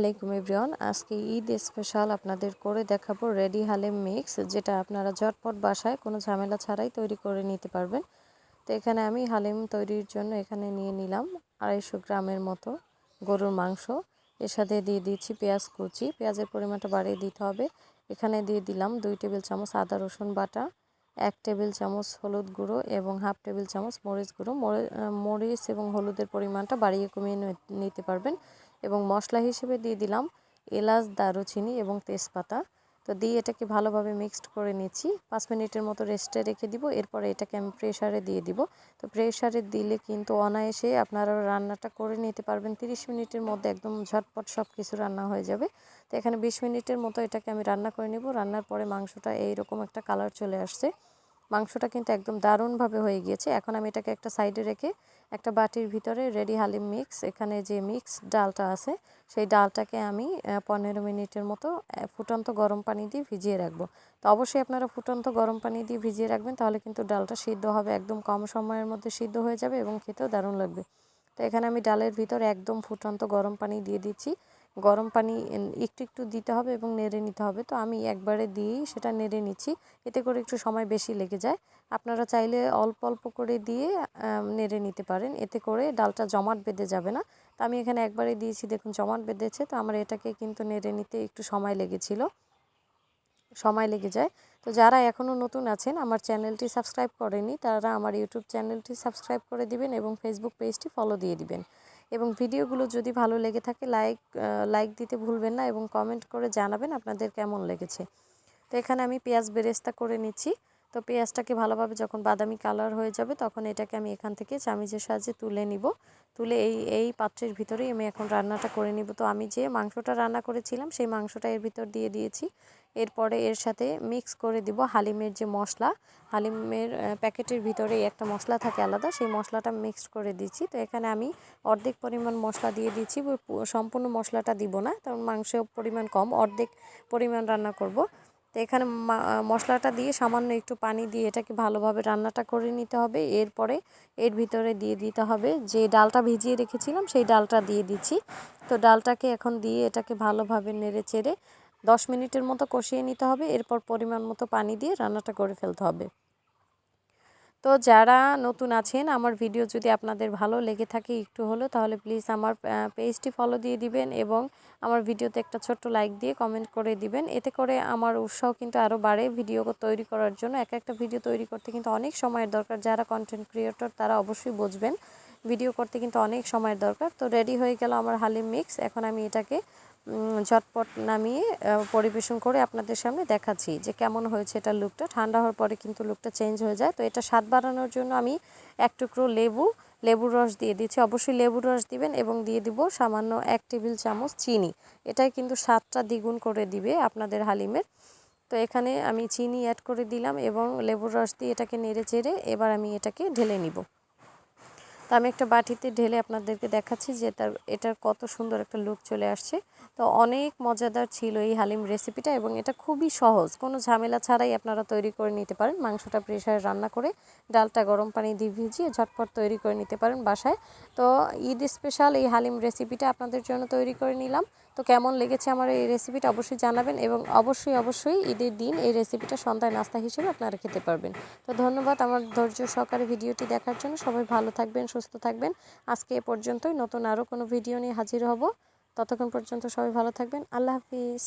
আলাইকুম এভরিওয়ান। আজকে ঈদ স্পেশাল আপনাদের করে দেখাবো রেডি হালিম মিক্স যেটা আপনারা ঝটপট বাসায় কোনো ঝামেলা ছাড়াই তৈরি করে নিতে পারবেন। তো এখানে আমি হালিম তৈরির জন্য এখানে নিয়ে নিলাম আড়াইশো গ্রামের মতো গরুর মাংস। এর সাথে দিয়ে দিচ্ছি পেঁয়াজ কুচি। পেঁয়াজের পরিমাণটা বাড়িয়ে দিতে হবে। এখানে দিয়ে দিলাম দুই টেবিল চামচ আদা রসুন বাটা, এক টেবিল চামচ হলুদ গুঁড়ো এবং হাফ টেবিল চামচ মরিচ গুঁড়ো। মরিচ এবং হলুদের পরিমাণটা বাড়িয়ে কমিয়ে নিতে পারবেন। এবং মশলা হিসেবে দিয়ে দিলাম এলাচ, দারুচিনি এবং তেজপাতা। তো দিয়ে এটাকে ভালোভাবে মিক্সড করে নিচ্ছি। পাঁচ মিনিটের মতো রেস্টে রেখে দিব। এরপরে এটাকে আমি প্রেশারে দিয়ে দিব। তো প্রেশারে দিলে কিন্তু অনায়াসে আপনারা রান্নাটা করে নিতে পারবেন। 30 মিনিটের মধ্যে একদম ঝটপট সব কিছু রান্না হয়ে যাবে। তো এখানে 20 মিনিটের মতো এটাকে আমি রান্না করে নেব। রান্নার পরে মাংসটা এইরকম একটা কালার চলে আসছে। মাংসটা কিন্তু একদম দারুণভাবে হয়ে গিয়েছে। এখন আমি এটাকে একটা সাইডে রেখে একটা বাটির ভিতরে রেডি হালিম মিক্স, এখানে যে মিক্স ডালটা আছে, সেই ডালটাকে আমি পনেরো মিনিটের মতো ফুটন্ত গরম পানি দিয়ে ভিজিয়ে রাখব। তো অবশ্যই আপনারা ফুটন্ত গরম পানি দিয়ে ভিজিয়ে রাখবেন, তাহলে কিন্তু ডালটা সিদ্ধ হবে, একদম কম সময়ের মধ্যে সিদ্ধ হয়ে যাবে এবং খেতেও দারুণ লাগবে। তো এখানে আমি ডালের ভিতর একদম ফুটন্ত গরম পানি দিয়ে দিচ্ছি। গরম পানি একটু একটু দিতে হবে এবং নেড়ে নিতে হবে। তো আমি একবারে দিয়েই সেটা নেড়ে নিচ্ছি। এতে করে একটু সময় বেশি লেগে যায়। আপনারা চাইলে অল্প অল্প করে দিয়ে নেড়ে নিতে পারেন। এতে করে ডালটা জমাট বেঁধে যাবে না। তো আমি এখানে একবারে দিয়েছি, দেখুন জমাট বেঁধেছে। তো আমার এটাকে কিন্তু নেড়ে নিতে একটু সময় লেগেছিল। সময় লেগে যায়। তো যারা এখনও নতুন আছেন, আমার চ্যানেলটি সাবস্ক্রাইব করেনি তারা আমার ইউটিউব চ্যানেলটি সাবস্ক্রাইব করে দিবেন এবং ফেসবুক পেজটি ফলো দিয়ে দিবেন। এবং ভিডিওগুলো যদি ভালো লেগে থাকে লাইক লাইক দিতে ভুলবেন না এবং কমেন্ট করে জানাবেন আপনাদের কেমন লেগেছে। তো এখানে আমি পেঁয়াজ বেরেস্তা করে নিচ্ছি। তো পেঁয়াজটাকে ভালোভাবে যখন বাদামি কালার হয়ে যাবে, তখন এটাকে আমি এখান থেকে চামিজের সাহায্যে তুলে নিব। তুলে এই এই পাত্রের ভিতরেই আমি এখন রান্নাটা করে নিব। তো আমি যে মাংসটা রান্না করেছিলাম, সেই মাংসটা এর ভিতর দিয়ে দিয়েছি। এরপরে এর সাথে মিক্স করে দিব হালিমের যে মশলা। হালিমের প্যাকেটের ভিতরে একটা মশলা থাকে আলাদা, সেই মশলাটা মিক্স করে দিচ্ছি। তো এখানে আমি অর্ধেক পরিমাণ মশলা দিয়ে দিচ্ছি সম্পূর্ণ মশলাটা দিব না কারণ মাংসের পরিমাণ কম, অর্ধেক পরিমাণ রান্না করব। তো এখানে মশলাটা দিয়ে সামান্য একটু পানি দিয়ে এটাকে ভালোভাবে রান্নাটা করে নিতে হবে। এরপরে এর ভিতরে দিয়ে দিতে হবে যে ডালটা ভিজিয়ে রেখেছিলাম, সেই ডালটা দিয়ে দিচ্ছি। তো ডালটাকে এখন দিয়ে এটাকে ভালোভাবে নেড়ে চেড়ে দশ মিনিটের মতো কষিয়ে নিতে হবে, এরপর পরিমাণ মতো পানি দিয়ে রান্নাটা করে ফেলতে হবে। তো যারা নতুন আছেন, আমার ভিডিও যদি আপনাদের ভালো লেগে থাকে একটু হলো তাহলে প্লিজ আমার পেজটি ফলো দিয়ে দিবেন এবং আমার ভিডিওতে একটা ছোট্ট লাইক দিয়ে কমেন্ট করে দিবেন। এতে করে আমার উৎসাহ কিন্তু আরও বাড়ে ভিডিও তৈরি করার জন্য। এক একটা ভিডিও তৈরি করতে কিন্তু অনেক সময়ের দরকার। যারা কন্টেন্ট ক্রিয়েটর তারা অবশ্যই বুঝবেন। ভিডিও করতে কিন্তু অনেক সময়ের দরকার। তো রেডি হয়ে গেল আমার হালিম মিক্স এখন আমি এটাকে ঝটপট নামিয়ে পরিবেশন করে আপনাদের সামনে দেখাচ্ছি যে কেমন হয়েছে এটা লুকটা। ঠান্ডা হওয়ার পরে কিন্তু লুকটা চেঞ্জ হয়ে যায়। তো এটা স্বাদ বাড়ানোর জন্য আমি এক টুকরো লেবু, লেবুর রস দিয়ে দিচ্ছি। অবশ্যই লেবুর রস দিবেন এবং দিয়ে দিব সামান্য এক টেবিল চামচ চিনি। এটাই কিন্তু স্বাদটা দ্বিগুণ করে দিবে আপনাদের হালিমের। তো এখানে আমি চিনি অ্যাড করে দিলাম এবং লেবুর রস দিয়ে এটাকে নেড়ে চেড়ে এবার আমি এটাকে ঢেলে নিব। তো আমি একটা বাটিতে ঢেলে আপনাদেরকে দেখাচ্ছি যে তার, এটার কত সুন্দর একটা লুক চলে আসছে। তো অনেক মজাদার ছিল এই হালিম রেসিপিটা এবং এটা খুবই সহজ। কোনো ঝামেলা ছাড়াই আপনারা তৈরি করে নিতে পারেন। মাংসটা প্রেশারে রান্না করে ডালটা গরম পানি দিয়ে ভিজিয়ে ঝটপট তৈরি করে নিতে পারেন বাসায়। তো ঈদ স্পেশাল এই হালিম রেসিপিটা আপনাদের জন্য তৈরি করে নিলাম। তো কেমন লেগেছে আমার এই রেসিপিটা অবশ্যই জানাবেন এবং অবশ্যই অবশ্যই ঈদের দিন এই রেসিপিটা সন্ধ্যায় নাস্তা হিসেবে আপনারা খেতে পারবেন। তো ধন্যবাদ আমার ধৈর্য সহকারে ভিডিওটি দেখার জন্য। সবাই ভালো থাকবেন, সুস্থ থাকবেন। আজকে এ পর্যন্তই। নতুন আরও কোনো ভিডিও নিয়ে হাজির হব। ততক্ষণ পর্যন্ত সবাই ভালো থাকবেন। আল্লাহ হাফিজ।